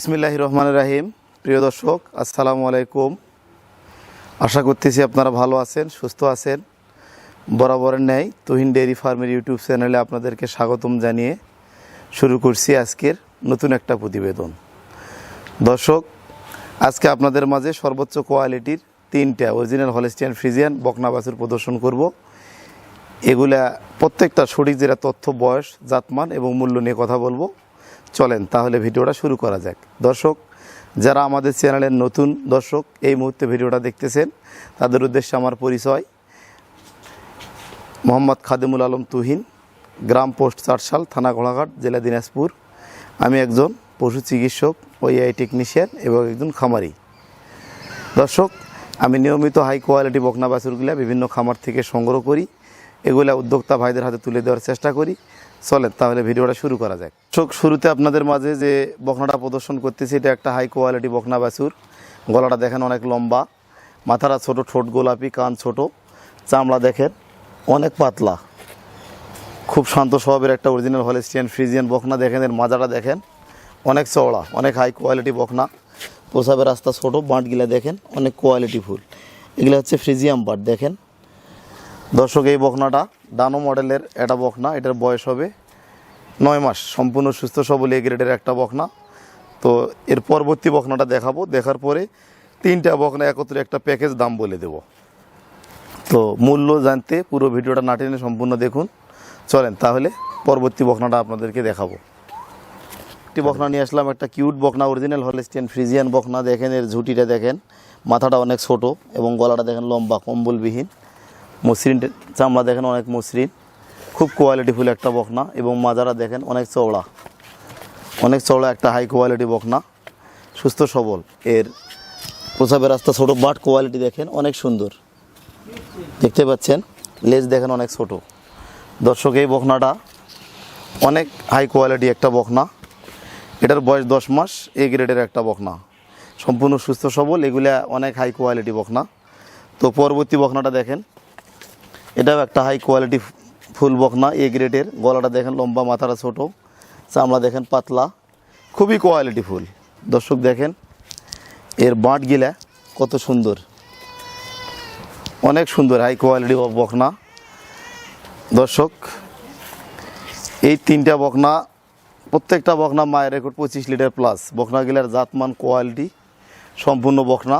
বিসমিল্লাহ রহমান রাহিম। প্রিয় দর্শক, আসসালামু আলাইকুম। আশা করতেছি আপনারা ভালো আছেন, সুস্থ আছেন। বরাবরের ন্যায় তুহিন ডেয়ারি ফার্মের ইউটিউব চ্যানেলে আপনাদেরকে স্বাগতম জানিয়ে শুরু করছি আজকের নতুন একটা প্রতিবেদন। দর্শক, আজকে আপনাদের মাঝে সর্বোচ্চ কোয়ালিটির তিনটা অরিজিনাল হলেস্টিয়ান ফ্রিজিয়ান বকনা বাছুর প্রদর্শন করব। এগুলা প্রত্যেকটা সঠিক যেটা তথ্য, বয়স, জাতমান এবং মূল্য নিয়ে কথা বলব। চলেন, তাহলে ভিডিওটা শুরু করা যাক। দর্শক, যারা আমাদের চ্যানেলের নতুন, দর্শক, এই মুহূর্তে ভিডিওটা দেখতেছেন, তাদের উদ্দেশ্যে আমার পরিচয়। মোহাম্মদ খাদিমুল আলম তুহিন, গ্রাম পোস্ট চারশাল, থানা ঘোড়াঘাট, জেলা দিনাজপুর। আমি একজন পশু চিকিৎসক ওইআই টেকনিশিয়ান এবং একজন খামারি। দর্শক, আমি নিয়মিত হাই কোয়ালিটি বকনা বাছুরগুলা বিভিন্ন খামার থেকে সংগ্রহ করি। এগুলা উদ্যোক্তা ভাইদের হাতে তুলে দেওয়ার চেষ্টা করি। চলেন, তাহলে ভিডিওটা শুরু করা যাক। চোখ শুরুতে আপনাদের মাঝে যে বকনাটা প্রদর্শন করতেছি, এটা একটা হাই কোয়ালিটি বকনা বাছুর। গলাটা দেখেন অনেক লম্বা। মাথাটা ছোট, ঠোঁট গোলাপি, কান ছোট। চামড়া দেখেন অনেক পাতলা। খুব শান্ত স্বভাবের একটা অরিজিনাল হলেস্টিয়ান ফ্রিজিয়ান বকনা দেখেন, এর মাজাটা দেখেন। অনেক চওড়া, অনেক হাই কোয়ালিটি বকনা প্রসাবের রাস্তা ছোটো, বাঁটগুলা দেখেন অনেক কোয়ালিটি ফুল। এগুলো হচ্ছে ফ্রিজিয়াম বাট, দেখেন। দর্শক, এই বকনাটা ডানো মডেলের একটা বকনা, এটার বয়স হবে নয় মাস। সম্পূর্ণ সুস্থ সবল এ গ্রেডের একটা বকনা। তো এর পরবর্তী বকনাটা দেখাবো। দেখার পরে তিনটা বকনা একত্রে একটা প্যাকেজ দাম বলে দেব। তো মূল্য জানতে পুরো ভিডিওটা না টেনে সম্পূর্ণ দেখুন। চলেন তাহলে পরবর্তী বকনাটা আপনাদেরকে দেখাবো। একটি বকনা নিয়ে আসলাম, একটা কিউট বকনা অরিজিনাল হলেস্টিয়ান ফ্রিজিয়ান বকনা। দেখেন, এর ঝুঁটিটা দেখেন। মাথাটা অনেক ছোট এবং গলাটা দেখেন লম্বা, কম্বলবিহীন। মসৃণ চামড়া দেখেন অনেক মসৃণ। খুব কোয়ালিটিফুল একটা বকনা এবং মাজারা দেখেন অনেক চওড়া। অনেক চওড়া একটা হাই কোয়ালিটি বকনা। সুস্থ, সবল। এর প্রসাবের রাস্তা ছোটো বাট কোয়ালিটি দেখেন অনেক সুন্দর। দেখতে পাচ্ছেন? লেজ দেখেন অনেক ছোট। দর্শক, এই বকনাটা অনেক হাই কোয়ালিটি একটা বকনা। এটার বয়স দশ মাস, এ গ্রেডের একটা বকনা। সম্পূর্ণ সুস্থ, সবল, এগুলা অনেক হাই কোয়ালিটি বকনা। তো পরবর্তী বকনাটা দেখেন। এটাও একটা হাই কোয়ালিটি ফুল বকনা এ গ্রেডের গলাটা দেখেন লম্বা, মাথাটা ছোট, চামড়া দেখেন পাতলা। খুবই কোয়ালিটি ফুল। দর্শক দেখেন, এর বাঁট গিলা কত সুন্দর। অনেক সুন্দর হাই কোয়ালিটি বকনা দর্শক, এই তিনটা বকনা প্রত্যেকটা বকনা মায়ের রেকর্ড পঁচিশ লিটার প্লাস বকনাগুলার জাতমান কোয়ালিটি সম্পূর্ণ বকনা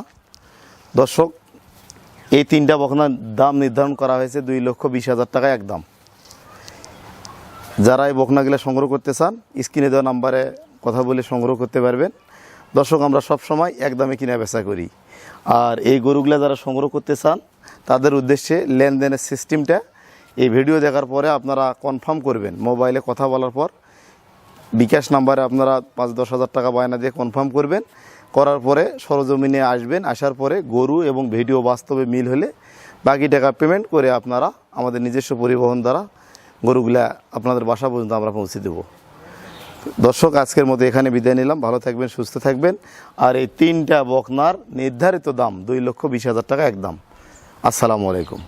দর্শক এই তিনটা বকনার দাম নির্ধারণ করা হয়েছে দুই লক্ষ বিশ হাজার টাকা একদম যারা এই বকনাগুলো সংগ্রহ করতে চান, স্ক্রিনে দেওয়া নাম্বারে কথা বলে সংগ্রহ করতে পারবেন। দর্শক, আমরা সব সময় একদমে কিনা বেচা করি। আর এই গরুগুলো যারা সংগ্রহ করতে চান, তাদের উদ্দেশ্যে লেনদেনের সিস্টেমটা এই ভিডিও দেখার পরে আপনারা কনফার্ম করবেন। মোবাইলে কথা বলার পর বিকাশ নাম্বারে আপনারা পাঁচ দশ হাজার টাকা বায়না দিয়ে কনফার্ম করবেন। করার পরে সরজমিনে আসবেন, আসার পরে গরু এবং ভিডিও বাস্তবে মিল হলে বাকি টাকা পেমেন্ট করে আপনারা আমাদের নিজস্ব পরিবহন দ্বারা গরুগুলা আপনাদের বাসা পর্যন্ত আমরা পৌঁছে দেব। দর্শক, আজকের মতো এখানে বিদায় নিলাম। ভালো থাকবেন, সুস্থ থাকবেন। আর এই তিনটা বকনার নির্ধারিত দাম দুই লক্ষ বিশ হাজার টাকা একদম। আসসালামু আলাইকুম।